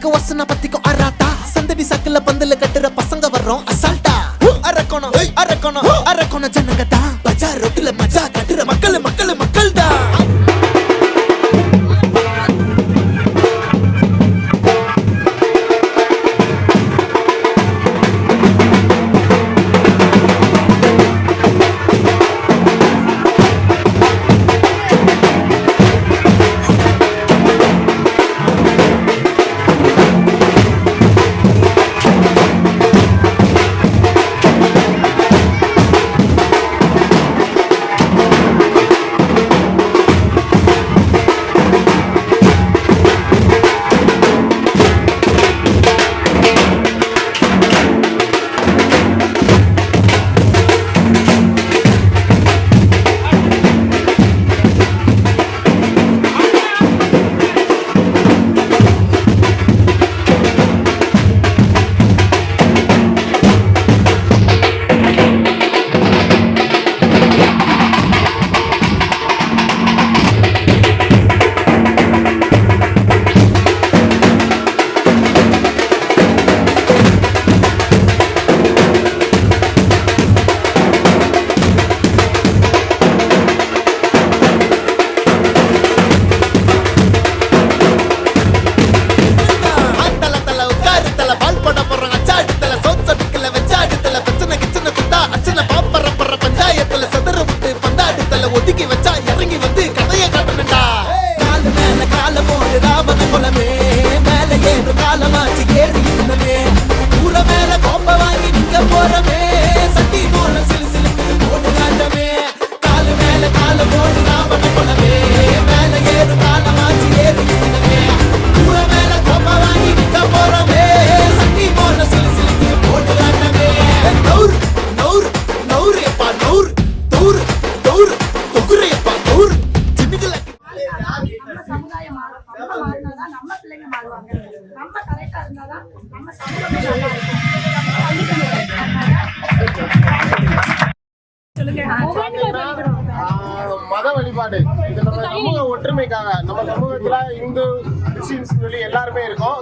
பத்திக்கும் வசன பத்திக்கும் அராத்தா. சந்தடி சாக்குல பந்தல கட்டுற பசங்க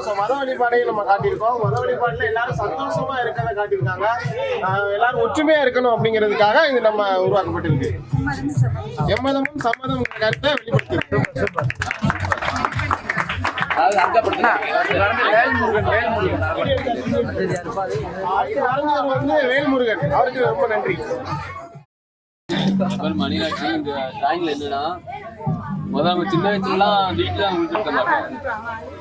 ஸோ மத வழிபாடையும் நம்ம காட்டியிருக்கோம். மத வழிபாடுல எல்லாரும் சந்தோஷமா இருக்கிறத காட்டியிருக்காங்க. எல்லாரும் ஒற்றுமையா இருக்கணும் அப்படிங்கிறதுக்காக இது நம்ம உருவாக்கப்பட்டிருக்கு. எம்மதமும் சம்மதம் கருத்தை வெளிப்படுத்திருக்கு வந்து வேல்முருகன் அவருக்கு ரொம்ப நன்றி. மணிராட்சி இந்த டிராயிங்ல என்னன்னா முதல்ல சின்ன வயசுலாம் வீட்டுல தான் குளிச்சிருக்க மாட்டோம்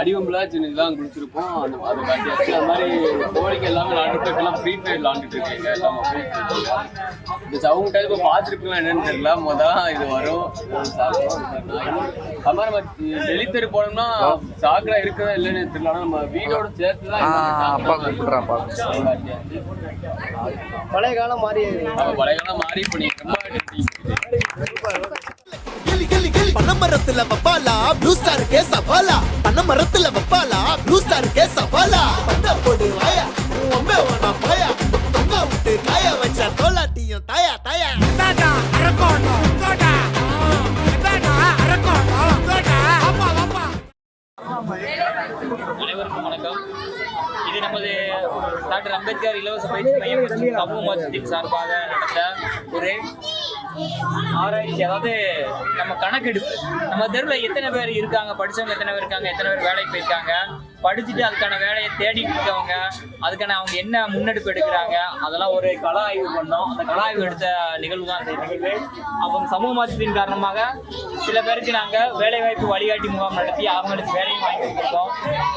அடிவம்புல சின்னதுலாம் குளிச்சிருப்போம் அந்த அதை காட்டியாச்சு அது மாதிரி கோழிக்கு எல்லாமே விளாண்டுட்டு இப்பெல்லாம் ஃப்ரீ ஃபயர் விளாண்டுட்டு இருக்கீங்க. எல்லாம் ஃப்ரீ ஃபயர் இந்த சவுங்க டைம் இப்போ பார்த்துருப்பீங்களா என்னன்னு தெரியல. முதல் இது வரும். அது மாதிரி நம்ம வெளித்தெரு போனோம்னா சாக்கடை இருக்கவே இல்லைன்னு தெரியல. ஆனா நம்ம வீடோட சேர்த்து தான் பழைய காலம் மாறி. பழைய காலம் மாறி இப்போ நீங்க ரொம்ப பனமரத்துல வப்பாலா ப்ளூ ஸ்டாருக்கு சவாலா? பனமரத்துல வப்பாலா ப்ளூ ஸ்டாருக்கு சவாலா? பந்த போடு வாயா. உன் அம்மே வேணா பாயா தொங்க விட்டு காய வச்ச தோலாட்டியும் தாயா தாயா. தாடா அரக்கோட்டம் தோடா தாடா அரக்கோணம். அப்பா அப்பா அனைவருக்கும் வணக்கம். இது நமது டாக்டர் அம்பேத்கர் இலவச பயிற்சி மையம் சமூக மாற்றத்தின் சார்பாக நடந்த ஒரு ஆராய்ச்சி அதாவது நம்ம கணக்கெடுப்பு. நம்ம தெருவில் எத்தனை பேர் இருக்காங்க படித்தவங்க எத்தனை பேர் இருக்காங்க எத்தனை பேர் வேலைக்கு போயிருக்காங்க படிச்சுட்டு அதுக்கான வேலையை தேடிட்டு இருக்கவங்க அதுக்கான அவங்க என்ன முன்னெடுப்பு எடுக்கிறாங்க அதெல்லாம் ஒரு கள ஆய்வு பண்ணோம். அந்த கள ஆய்வு எடுத்த நிகழ்வு தான் அந்த நிகழ்வு. அவங்க சமூக மாற்றத்தின் காரணமாக சில பேருக்கு நாங்கள் வேலைவாய்ப்பு வழிகாட்டி முகாம் நடத்தி அவங்களுக்கு வேலையும் வாங்கி கொடுத்துருக்கோம்.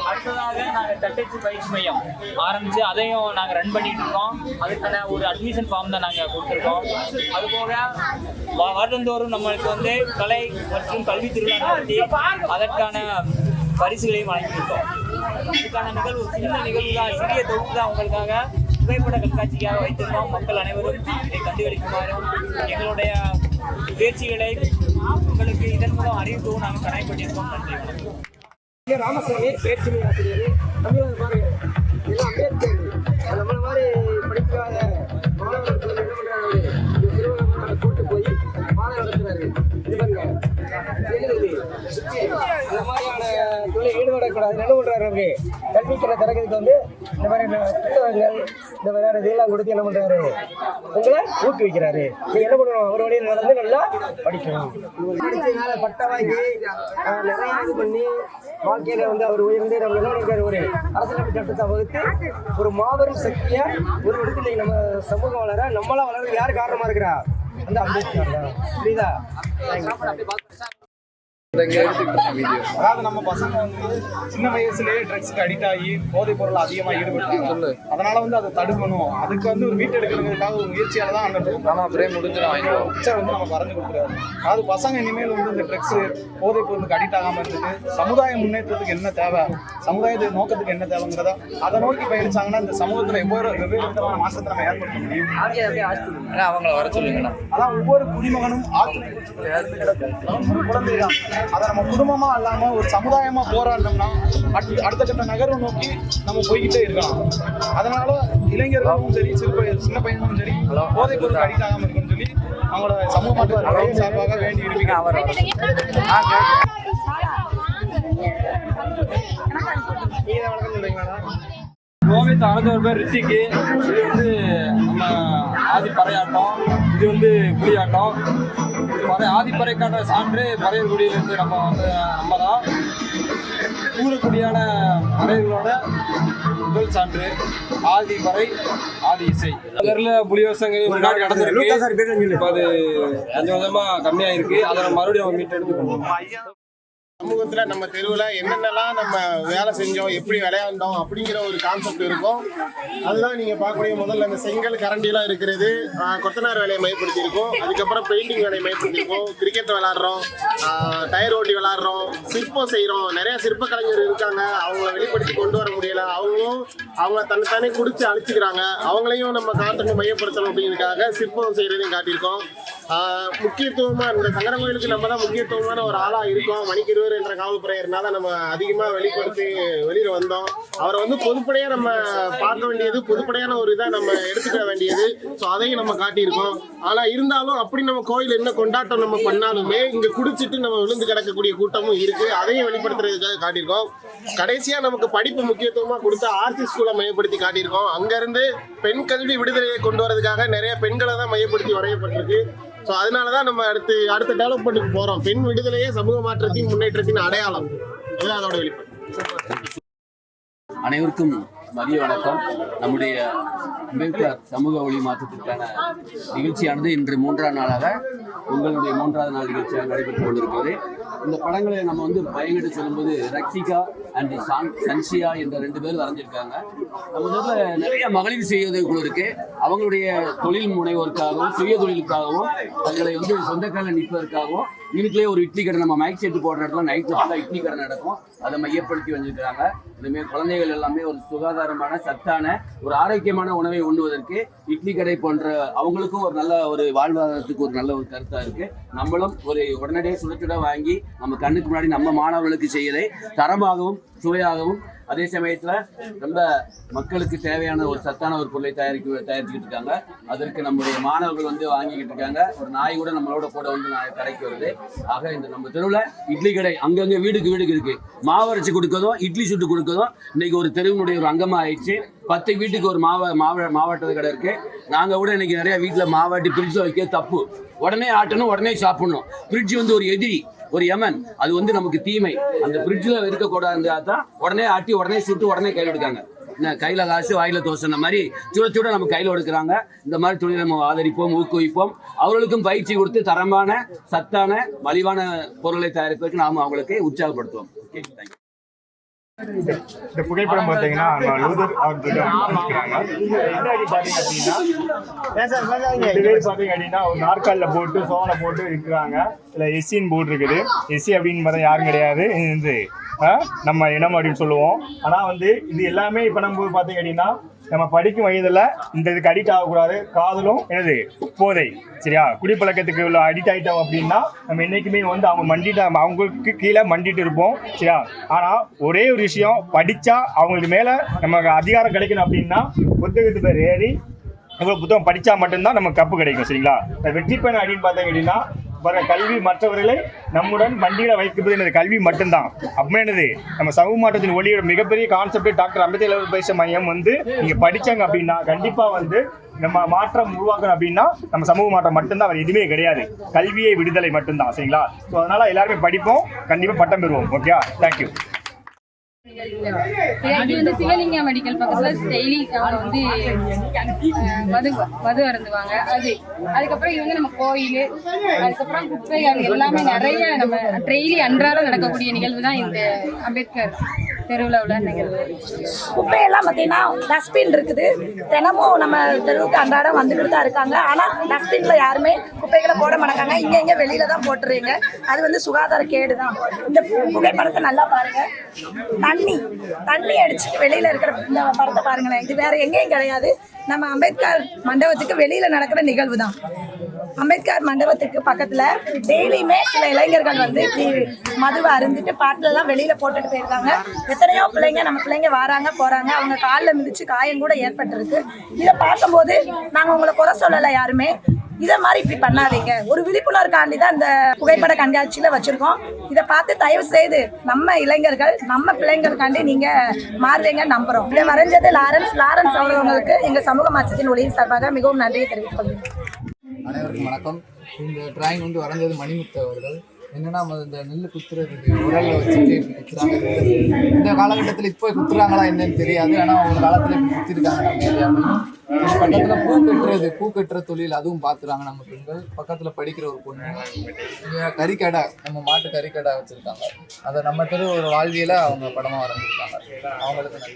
அடுத்ததாக நாங்கள் தட்டச்சு பயிற்சி மையம் ஆரம்பித்து அதையும் நாங்கள் ரன் பண்ணிட்டு இருக்கோம். அதுக்கான ஒரு அட்மிஷன் ஃபார்ம் தான் நாங்கள் கொடுத்துருக்கோம். அதுபோக வா- வருடந்தோறும் நம்மளுக்கு வந்து கலை மற்றும் கல்வி திருவிழா நடத்தி அதற்கான பரிசுகளையும் வழங்கியிருக்கோம் இதுக்கான நிகழ்வு சின்ன நிகழ்வு தான் சிறிய தொகுப்பு தான் உங்களுக்காக புகைப்பட கண்காட்சிக்காக வைத்திருக்கோம் மக்கள் அனைவரும் இதை கண்டுகளிக்குமாறும் எங்களுடைய முயற்சிகளை உங்களுக்கு இதன் மூலம் அறிவிக்கவும் நாங்கள் கடைபிடித்திருக்கோம் நன்றி ராமசாமி பேச்சு ஆசிரியர் தமிழக பாருங்க அம்பேத்கர் என்ன பண்ணுறாரு அவரு கல்விக்கிற திறக்கிறதுக்கு வந்து இந்த மாதிரி புத்தகங்கள் இந்த மாதிரியான இதெல்லாம் கொடுத்து என்ன பண்ணுறாரு உங்களை ஊக்குவிக்கிறாரு. நீங்க என்ன பண்ணணும்? அவர் வழியில் நடந்து நல்லா படிக்கணும். படிச்சதுனால பட்ட வாங்கி நிறைய இது பண்ணி வாழ்க்கையில வந்து அவர் உயர்ந்து நம்ம என்ன பண்ணிருக்காரு? ஒரு அரசியலமைப்பு சட்டத்தை வகுத்து ஒரு மாபெரும் சக்தியா ஒரு இடத்துல நம்ம சமூகம் வளர நம்மளா வளர யார் காரணமா இருக்கிறா? அந்த அம்பேத்கர் தான். புரியுதா? அதாவது நம்ம பசங்க வந்து சின்ன வயசுலயே ட்ரக்ஸ்க்கு அடிக்ட் ஆகி போதைப் பொருள் அதிகமா ஈடுபட்டாங்க அதனால வந்து அதை தடுக்கணும். அதுக்கு வந்து ஒரு வீட்டு எடுக்கிறதுக்காக ஒரு முயற்சியால தான் அந்த பிரேம் முடிஞ்சிடும் வாங்கிடுவோம் பிக்சர் வந்து நம்ம வரைஞ்சு கொடுக்குறாரு அதாவது பசங்க இனிமேல் வந்து இந்த ட்ரக்ஸ் போதைப் பொருளுக்கு அடிக்ட் ஆகாம இருந்துட்டு சமுதாய முன்னேற்றத்துக்கு என்ன தேவை? சமுதாய நோக்கத்துக்கு என்ன தேவைங்கிறத அதை நோக்கி பயணிச்சாங்கன்னா இந்த சமூகத்துல எவ்வளவு வெவ்வேறு விதமான மாற்றத்தை நம்ம ஏற்படுத்த முடியும்? அவங்கள வர சொல்லுங்கண்ணா. அதான் ஒவ்வொரு குடிமகனும் ஆற்றுல ஒரு குழந்தை அதை நம்ம குடும்பமா இல்லாம ஒரு சமுதாயமா போராடினோம்னா அடுத்த அடுத்த கட்ட நகர்வை நோக்கி நம்ம போய்கிட்டே இருக்கலாம். அதனால இளைஞர்களும் சரி சிறு சின்ன பையனும் சரி போதைப் பொருள் அடிக்ட் ஆகாம இருக்கணும்னு சொல்லி அவங்களோட சமூக மாற்றத்தின் சார்பாக வேண்டி விரும்புகிறேன் கோவிந்த் அடைஞ்சவர் பேர் ரித்திக்கு இது வந்து நம்ம ஆதிப்பறையாட்டம் இது வந்து புலியாட்டம் பறை ஆதிப்பறைக்கான சான்று பறையர்குடியிலிருந்து நம்ம வந்து நம்ம தான் கூறக்கூடியான பறையர்களோட முதல் சான்று ஆதி பறை ஆதி இசை. அதில் புலி வருஷங்கள் முன்னாடி நடந்திருக்கு. இப்போ அது கொஞ்சம் கொஞ்சமாக கம்மியாயிருக்கு. அதை நம்ம மறுபடியும் நம்ம மீட்டு எடுத்துக்கணும் சமூகத்துல நம்ம தெருவுல என்னென்னலாம் நம்ம வேலை செஞ்சோம் எப்படி விளையாண்டோம் அப்படிங்கிற ஒரு கான்செப்ட் இருக்கும். அதுதான் நீங்க பார்க்கக்கூடிய முதல்ல அந்த செங்கல் கரண்டிலாம் இருக்கிறது. கொத்தனார் வேலையை மையப்படுத்தி இருக்கோம் அதுக்கப்புறம் பெயிண்டிங் வேலையை மையப்படுத்தி இருக்கோம் கிரிக்கெட் விளாடுறோம் டயர் ஓட்டி விளாடுறோம் சிற்பம் செய்கிறோம் நிறைய சிற்ப கலைஞர் இருக்காங்க. அவங்கள வெளிப்படுத்தி கொண்டு வர முடியல. அவங்களும் அவங்க தன்னைத்தானே குடிச்சு அழிச்சுக்கிறாங்க. அவங்களையும் நம்ம காட்டணும் மையப்படுத்தணும் அப்படிங்கிறதுக்காக சிற்பம் செய்யறதையும் காட்டியிருக்கோம். முக்கியத்துவமாக இந்த சங்கர கோயிலுக்கு நம்ம தான் முக்கியத்துவமான ஒரு ஆளாக இருக்கோம். மணிக்கிருவர் என்ற காவல்துறையர்னால நம்ம அதிகமாக வெளிப்படுத்தி வெளியில் வந்தோம். அவரை வந்து பொதுப்படையாக நம்ம பார்க்க வேண்டியது பொதுப்படையான ஒரு இதாக நம்ம எடுத்துக்க வேண்டியது. ஸோ அதையும் நம்ம காட்டியிருக்கோம். ஆனால் இருந்தாலும் அப்படி நம்ம கோயில் என்ன கொண்டாட்டம் நம்ம பண்ணாலுமே இங்கே குடிச்சிட்டு நம்ம விழுந்து கிடக்கக்கூடிய கூட்டமும் இருக்குது அதையும் வெளிப்படுத்துறதுக்காக காட்டியிருக்கோம். கடைசியாக நமக்கு படிப்பு முக்கியத்துவமாக கொடுத்த ஆர்சி ஸ்கூலை மையப்படுத்தி காட்டியிருக்கோம். அங்கேருந்து பெண் கல்வி விடுதலையை கொண்டு வரதுக்காக நிறைய பெண்களை தான் மையப்படுத்தி வரையப்பட்டிருக்கு. ஸோ அதனால தான் நம்ம அடுத்து அடுத்த டெவலப்மெண்ட்டுக்கு போறோம். பெண் விடுதலையே சமூக மாற்றத்தின் முன்னேற்றத்தின் அடையாளம். இதுதான் அதோட வெளிப்பாடு. அனைவருக்கும் மதிய வணக்கம். நம்முடைய அம்பேத்கர் சமூக ஒளி மாற்றத்திற்கான நிகழ்ச்சியானது இன்று மூன்றாம் நாளாக உங்களுடைய மூன்றாவது நாள் நிகழ்ச்சியாக நடைபெற்றுக் கொண்டிருக்கிறது. இந்த படங்களை நம்ம வந்து பயங்கிட்டு சொல்லும்போது ரக்ஷிகா அண்ட் சான் சன்ஷியா என்ற ரெண்டு பேர் வரைஞ்சிருக்காங்க. நம்ம வந்து நிறைய மகளிர் சுய குழு இருக்கு. அவங்களுடைய தொழில் முனைவோருக்காகவும் சுய தொழிலுக்காகவும் தங்களை வந்து சொந்த காலில் நிற்பதற்காகவும் வீட்டுலேயே ஒரு இட்லி கடை நம்ம மைக் செட்டு போடுற இடத்துல நைட்டு ஃபுல்லாக இட்லி கடை நடக்கும். அதை மையப்படுத்தி வந்திருக்கிறாங்க. இதுமாரி குழந்தைகள் எல்லாமே ஒரு சுகாதாரமான சத்தான ஒரு ஆரோக்கியமான உணவை உண்ணுவதற்கு இட்லி கடை போன்ற அவங்களுக்கும் ஒரு நல்ல ஒரு வாழ்வாதாரத்துக்கு ஒரு நல்ல ஒரு கருத்தாக இருக்கு. நம்மளும் ஒரு உடனடியாக சுட சுட வாங்கி நம்ம கண்ணுக்கு முன்னாடி நம்ம மாணவர்களுக்கு செய்யலை. தரமாகவும் சுவையாகவும் அதே சமயத்துல ரொம்ப மக்களுக்கு தேவையான ஒரு சத்தான ஒரு பொருளை தயாரிக்க தயாரிச்சுக்கிட்டு இருக்காங்க. அதற்கு நம்முடைய மாணவர்கள் வந்து வாங்கிக்கிட்டு இருக்காங்க. ஒரு நாய் கூட நம்மளோட கூட வந்து நாய் கடைக்கு வருது. ஆக இந்த நம்ம தெருவில் இட்லி கடை அங்கங்க வீடுக்கு வீடுக்கு இருக்கு. மாவரைச்சி கொடுக்கறதும் இட்லி சுட்டு கொடுக்கறதும் இன்னைக்கு ஒரு தெருவினுடைய ஒரு அங்கமா ஆயிடுச்சு. பத்து வீட்டுக்கு ஒரு மாவ மாவ மாவட்டத்து கடை இருக்கு. நாங்க கூட இன்னைக்கு நிறைய வீட்டுல மாவாட்டி ஃப்ரிட்ஜில் வைக்க தப்பு. உடனே ஆட்டணும் உடனே சாப்பிடணும். ஃப்ரிட்ஜ் வந்து ஒரு எதிரி. ஒரு யமன். அது வந்து நமக்கு தீமை. அந்த ஃப்ரிட்ஜில் இருக்கக்கூடாது தான் உடனே ஆட்டி உடனே சுட்டு உடனே கையில் எடுக்காங்க கையில் காசு வாயில் தோசைன மாதிரி சுட சுட நம்ம கையில் எடுக்கிறாங்க இந்த மாதிரி துணியை நம்ம ஆதரிப்போம் ஊக்குவிப்போம். அவர்களுக்கும் பயிற்சி கொடுத்து தரமான சத்தான மலிவான பொருளை தயாரிப்பதற்கு நாம் அவங்களுக்கு உற்சாகப்படுத்துவோம். ஓகே தேங்க்யூ இந்த புகைப்படம் பார்த்தீங்கன்னா நம்ம லூதர் அவர்கிட்ட பின்னாடி பார்த்தீங்க அப்படின்னா ரெண்டு பேர் பார்த்தீங்க அப்படின்னா ஒரு நாற்காலில் போட்டு சோனை போட்டு இருக்கிறாங்க இதில் எஸ்சின்னு போர்டு இருக்குது எஸ்சி அப்படின்னு பார்த்தா யாரும் கிடையாது. இது நம்ம இனம் அப்படின்னு சொல்லுவோம். ஆனால் வந்து இது எல்லாமே இப்போ நம்ம பார்த்தீங்க அப்படின்னா நம்ம படிக்கும் வயதில் இந்த இதுக்கு அடிக்ட் ஆகக்கூடாது. காதலும் என்னது? போதை. சரியா? குடிப்பழக்கத்துக்கு உள்ள அடிக்ட் ஆகிட்டோம் அப்படின்னா நம்ம என்றைக்குமே வந்து அவங்க மண்டிட்டு அவங்களுக்கு கீழே மண்டிட்டு இருப்போம். சரியா? ஆனால் ஒரே ஒரு விஷயம் படித்தா அவங்களுக்கு மேலே நமக்கு அதிகாரம் கிடைக்கணும் அப்படின்னா புத்தகத்து பேர் ஏறி இவ்வளோ புத்தகம் படித்தா மட்டும்தான் நமக்கு கப்பு கிடைக்கும். சரிங்களா? இந்த வெற்றி பயணம் அப்படின்னு பார்த்தீங்க அப்படின்னா வர கல்வி மற்றவர்களை நம்முடன் வண்டியில வைக்கிறது என்னது கல்வி மட்டும்தான். அப்போ என்னது? நம்ம சமூக மாற்றத்தின் ஒளியோட மிகப்பெரிய கான்செப்டே டாக்டர் அம்பேத்கர் பேச மையம் வந்து நீங்க படிச்சாங்க அப்படின்னா கண்டிப்பா வந்து நம்ம மாற்றம் உருவாக்கணும் அப்படின்னா நம்ம சமூக மாற்றம் மட்டும்தான் அவர் எதுவுமே கிடையாது. கல்வியை விடுதலை மட்டும்தான் சரிங்களா? ஸோ அதனால எல்லாருமே படிப்போம் கண்டிப்பா பட்டம் பெறுவோம் ஓகே தேங்க்யூ இது வந்து சிவலிங்க மெடிக்கல் பக்கத்துல டெய்லி அவங்க வந்து மது மது அருந்துவாங்க. அது அதுக்கப்புறம் இது வந்து நம்ம கோயில் அதுக்கப்புறம் குப்பைகள் எல்லாமே நிறைய நம்ம டெய்லி அன்றாடம் நடக்கக்கூடிய நிகழ்வு தான் இந்த அம்பேத்கர். குப்பையெல்லாம் பார்த்தீங்கன்னா டஸ்ட்பின் இருக்குது. தினமும் நம்ம தெருவுக்கு அன்றாடம் வந்துக்கிட்டு தான் இருக்காங்க. ஆனால் டஸ்ட்பின்ல யாருமே குப்பைகளை போட மாட்டாங்க. இங்கே இங்கே வெளியில தான் போட்டுறீங்க. அது வந்து சுகாதார கேடு தான். இந்த புகைப்படத்தை நல்லா பாருங்க. தண்ணி தண்ணி அடிச்சுட்டு வெளியில இருக்கிற இந்த படத்தை பாருங்களேன். இது வேற எங்கேயும் கிடையாது. நம்ம அம்பேத்கர் மண்டபத்துக்கு வெளியில நடக்கிற நிகழ்வு தான் அம்பேத்கர் மண்டபத்துக்கு பக்கத்துல டெய்லியுமே சில இளைஞர்கள் வந்து இப்படி மதுவை அருந்துட்டு பாட்டிலெல்லாம் வெளியில போட்டுட்டு போயிருக்காங்க. எத்தனையோ பிள்ளைங்க நம்ம பிள்ளைங்க வராங்க போறாங்க. அவங்க காலில் மிதிச்சு காயம் கூட ஏற்பட்டிருக்கு. இதை பார்க்கும்போது நாங்கள் உங்களை குறை சொல்லலை யாருமே. இதை மாதிரி இப்படி பண்ணாதீங்க. ஒரு விழிப்புணர்வுக்காண்டி தான் இந்த புகைப்பட கண்காட்சியில வச்சிருக்கோம். இதை பார்த்து தயவு செய்து நம்ம இளைஞர்கள் நம்ம பிள்ளைங்களுக்காண்டி நீங்க மாறுவீங்க நம்புறோம். இதை வரைஞ்சது லாரன்ஸ் லாரன்ஸ் அவர்களுக்கு எங்க சமூக மாற்றத்தின் ஒளியின் சார்பாக மிகவும் நன்றியை தெரிவித்துக் கொள்கிறேன். அனைவருக்கும் வணக்கம். இந்த டிராயிங் வந்து வரைஞ்சது மணிமுத்து அவர்கள். என்னன்னா இந்த நெல் குத்துறதுக்கு உரல்ல வச்சுட்டு இப்படி குத்துறாங்க இந்த காலகட்டத்தில் இப்போ குத்துறாங்களா என்னன்னு தெரியாது. ஆனால் ஒரு காலத்தில் இப்படி குத்திருக்காங்க நம்ம ஏரியாவில். பக்கத்தில் பூ கட்டுறது பூ கட்டுற தொழில் அதுவும் பார்த்துறாங்க நம்ம பெண்கள். பக்கத்தில் படிக்கிற ஒரு பொண்ணு இங்க கறிக்கடை நம்ம மாட்டு கறிக்கடை வச்சுருக்காங்க. அதை நம்ம தெரு ஒரு வாழ்வியல அவங்க படமாக வரைஞ்சிருக்காங்க. அவங்களுக்கு நன்றி.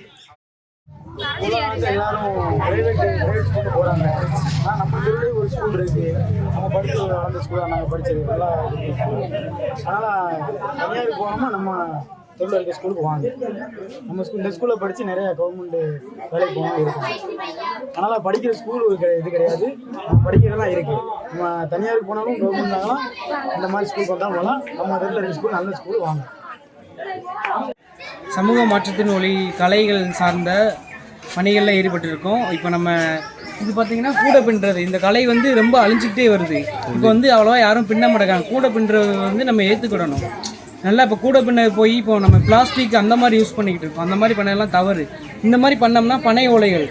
எல்லாரும் பிரைவேட் பிரைவேட் ஸ்கூலுக்கு போகிறாங்க ஆனால் நம்ம தெருவிலே ஒரு ஸ்கூல் இருக்குது நம்ம படித்து வளர்ந்த ஸ்கூலாக நாங்கள் படித்தது நல்லா அதனால் தனியாருக்கு போகாமல் நம்ம தெருவில் இருக்க ஸ்கூலுக்கு வாங்க. நம்ம ஸ்கூல் இந்த ஸ்கூலில் படித்து நிறைய கவர்மெண்ட் வேலைக்கு போகாமல் இருக்கும் அதனால் படிக்கிற ஸ்கூல் இது கிடையாது. நம்ம படிக்கிறதெல்லாம் இருக்குது நம்ம தனியாருக்கு போனாலும் கவர்மெண்ட்னாலும் இந்த மாதிரி ஸ்கூலுக்கு வந்தால் போகலாம். நம்ம தெருவில் இருக்க ஸ்கூல் நல்ல ஸ்கூல் வாங்க. சமூக மாற்றத்தின் ஒளி கலைகள் சார்ந்த பணிகளில் ஈடுபட்டிருக்கோம். இப்போ நம்ம இது பார்த்தீங்கன்னா கூடை பின்னுறது. இந்த கலை வந்து ரொம்ப அழிஞ்சிக்கிட்டே வருது. இப்போ வந்து அவ்வளோவா யாரும் பின்ன மாட்டேங்காங்க கூடை பின்னுறது வந்து நம்ம ஏற்றுக்கிடணும் நல்லா இப்போ கூடை பின்ன போய் இப்போ நம்ம பிளாஸ்டிக் அந்த மாதிரி யூஸ் பண்ணிக்கிட்டு இருக்கோம். அந்த மாதிரி பண்ணலாம் தவறு. இந்த மாதிரி பண்ணோம்னா பனை ஓலைகள்.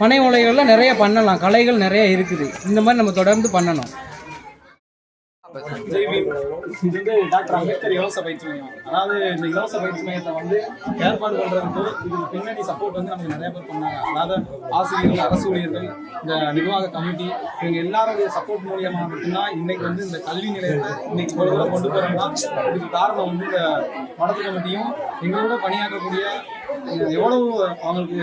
பனை ஓலைகள்லாம் நிறைய பண்ணலாம். கலைகள் நிறைய இருக்குது. இந்த மாதிரி நம்ம தொடர்ந்து பண்ணணும். இது வந்து டாக்டர் அம்பேத்கர் இலவச பயிற்சி மையம் அதாவது இந்த இலவச பயிற்சி மையத்தை வந்து ஏற்பாடு பண்றதுக்கு இதுக்கு பின்னாடி சப்போர்ட் வந்து நமக்கு நிறைய பேர் பண்ணாங்க. அதாவது ஆசிரியர்கள் அரசு ஊழியர்கள் இந்த நிர்வாக கமிட்டி இவங்க எல்லாருடைய சப்போர்ட் மூலியமா மட்டும்தான் இன்னைக்கு வந்து இந்த கல்வி நிலையத்தை இன்னைக்கு இவ்வளவு கொண்டு போறோம்னா இதுக்கு காரணம் வந்து இந்த மடத்து கமிட்டியும் எங்களோட பணியாற்றக்கூடிய எவ்வளவு அவங்களுக்கு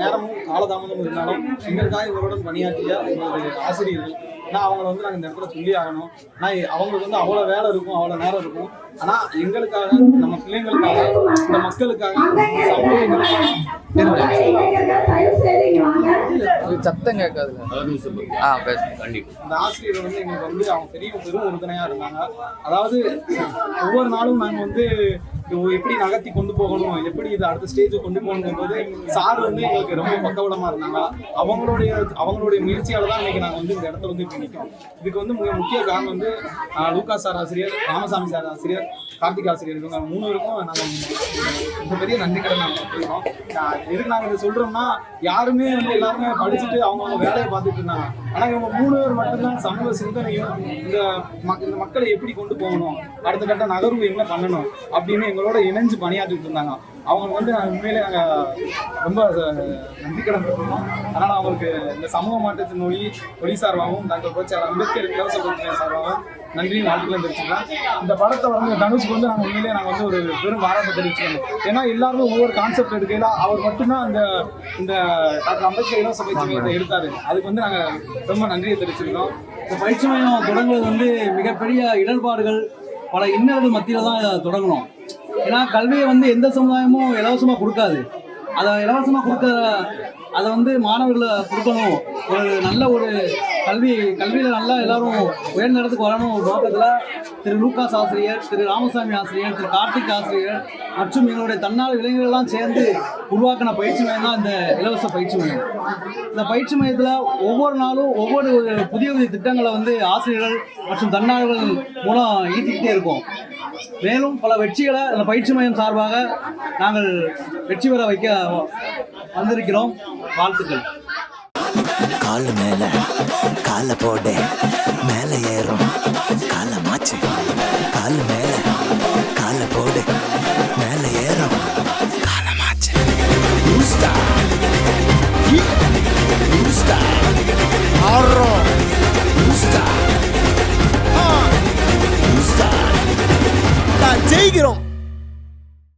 நேரமும் காலதாமதமும் இருந்தாலும் எங்களுக்காக இவருடன் பணியாற்றிய எங்களுடைய ஆசிரியர்கள் ஆனால் அவங்கள வந்து நாங்கள் இந்த இடத்துல சொல்லி ஆகணும். ஆனால் அவங்களுக்கு வந்து அவ்வளோ வேலை இருக்கும் அவ்வளோ நேரம் இருக்கும். ஆனால் எங்களுக்காக நம்ம பிள்ளைங்களுக்காக இந்த மக்களுக்காக சமூகங்களுக்காக சத்தம் கேட்காதுல ஆ கண்டிப்பாக இந்த ஆசிரியர் வந்து எங்களுக்கு வந்து அவங்க பெரிய பெரும் உறுதுணையா இருந்தாங்க. அதாவது ஒவ்வொரு நாளும் நாங்க வந்து எப்படி நகர்த்தி கொண்டு போகணும் எப்படி இது அடுத்த ஸ்டேஜுக்கு கொண்டு போகணும் போது சார் வந்து எங்களுக்கு ரொம்ப பக்கபலமா இருந்தாங்க. அவங்களுடைய அவங்களுடைய முயற்சியால தான் இன்னைக்கு நாங்க வந்து இந்த இடத்துல வந்து இப்ப நிற்கிறோம் இதுக்கு வந்து மிக முக்கிய காரணம் வந்து லூகா சார் ஆசிரியர் ராமசாமி சார் ஆசிரியர் கார்த்திக் ஆசிரியர் இவங்க மூணு பேருக்கும் நாங்கள் இந்த பெரிய நன்றி கடன் நாங்கள் கொடுக்குறோம் ஆஹ், எதுக்கு நாங்கள் இதை சொல்றோம்னா யாருமே வந்து எல்லாருமே படிச்சுட்டு அவங்க அவங்க வேலையை பார்த்துட்டு இருந்தாங்க. ஆனா இவங்க மூணு பேர் மட்டும்தான் சமூக சிந்தனையும் இந்த மக்- இந்த மக்களை எப்படி கொண்டு போகணும் அடுத்த கட்ட நகர்வு என்ன பண்ணணும் அப்படின்னு எங்களோட இணைஞ்சு பணியாற்றிட்டு இருந்தாங்க. அவங்களுக்கு வந்து நாங்கள் உண்மையிலே நாங்கள் ரொம்ப நன்றி கடன் இருக்கோம் அதனால் அவங்களுக்கு இந்த சமூக மாற்றத்தின் மொழி ஒளி சார்பாகவும் டாக்டர் கோச்சார் அம்பேத்கர் இலவச பத்திரிகை சார்பாகவும் நன்றி வாழ்த்துக்களை தெரிவிச்சுக்கலாம். இந்த படத்தை வந்து தனுஷ்க்கு வந்து நாங்கள் உண்மையிலே நாங்கள் வந்து ஒரு பெரும் பாராட்டு தெரிவிச்சுக்கணும் ஏன்னா எல்லாருமே ஒவ்வொரு கான்செப்ட் எடுக்கையில அவர் மட்டும்தான் அந்த இந்த டாக்டர் அம்பேத்கர் இலவச பயிற்சி மையத்தை எடுத்தாரு. அதுக்கு வந்து நாங்கள் ரொம்ப நன்றியை தெரிவிச்சிருக்கோம் இந்த பயிற்சி மையம் தொடங்குவது வந்து மிகப்பெரிய இடர்பாடுகள். பல இன்னல்கள் மத்தியில் தான் தொடங்கணும் ஏன்னா கல்வியை வந்து எந்த சமுதாயமும் இலவசமாக கொடுக்காது. அதை இலவசமாக கொடுக்க அதை வந்து மாணவர்களை கொடுக்கணும். ஒரு நல்ல ஒரு கல்வி கல்வியில் நல்லா எல்லாரும் உயர்ந்த இடத்துக்கு வரணும். ஒரு நோக்கத்தில் திரு லூக்காஸ் ஆசிரியர் திரு ராமசாமி ஆசிரியர் திரு கார்த்திக் ஆசிரியர் மற்றும் எங்களுடைய தன்னார்வ இளைஞர்கள்லாம் சேர்ந்து உருவாக்கின பயிற்சி மையம் தான் இந்த இலவச பயிற்சி மையம். இந்த பயிற்சி மையத்தில் ஒவ்வொரு நாளும் ஒவ்வொரு புதிய புதிய திட்டங்களை வந்து ஆசிரியர்கள் மற்றும் தன்னார்வர்கள் மூலம் ஈட்டிக்கிட்டே இருக்கும். மேலும் பல வெற்றிகளை அந்த பயிற்சி மையம் சார்பாக நாங்கள் வெற்றி பெற வைக்க வந்திருக்கிறோம் வாழ்த்துக்கள் கால் மேல கால போட மேல ஏறும் காலமாச்சு கால் மேல கால போட மேல ஏறும் காலமாச்சு ஆடுறோம் செய்கிறோம்